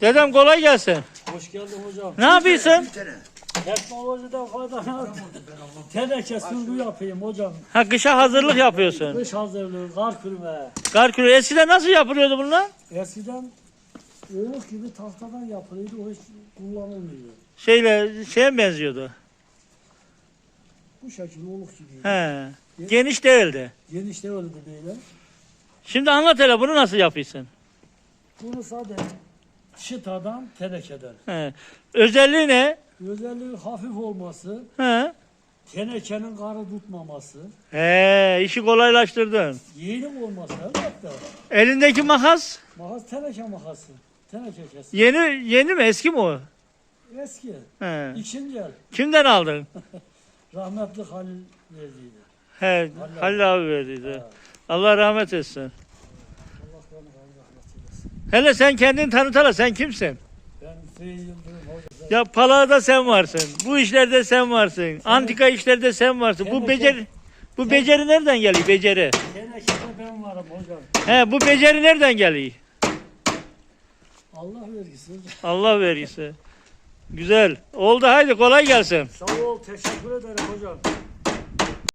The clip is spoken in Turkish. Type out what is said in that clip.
Dedem kolay gelsin. Hoş geldin hocam. Ne yapıyorsun? Teknolojiden faydalan. Teneke sürgü yapayım hocam. Ha kışa hazırlık yapıyorsun. Kış hazırlığı, kar kürme. Kar kürü eskiden nasıl yapılıyordu bunlar? Eskiden oğluk gibi tahtadan yapılıyordu, o hiç kullanılmıyor. Şeyle şeye benziyordu? Bu şekil oğluk gibi. He. Geniş değildi. Geniş de öyle böyle. Şimdi anlat hele bunu nasıl yapıyorsun? Bunu sadece çıtadan tenekeden. He. Özelliği ne? Özelliği hafif olması, He. tenekenin karı tutmaması, He, işi kolaylaştırdın. yeni olması elbette. Elindeki makas Makas teneke makası. Teneke kesin. yeni yeni mi eski mi o? Eski. He. İkinci el. Kimden aldın? Rahmetli Halil verdiydi. He, Halil abi verdiydi. Ha. Allah rahmet etsin. Allah kanı rahmet eylesin. Hele sen kendini tanıtala sen kimsin? Ben Hüseyin Yıldırım hocam. Ya palada sen varsın. Bu işlerde sen varsın. Antika işlerde sen varsın. Bu beceri bu beceri nereden geliyor? Beceri. Ben varım hocam. He, bu beceri nereden geliyor? Allah vergisi hocam. Allah vergisi. Güzel. Oldu haydi kolay gelsin. Sağ ol, teşekkür ederim hocam.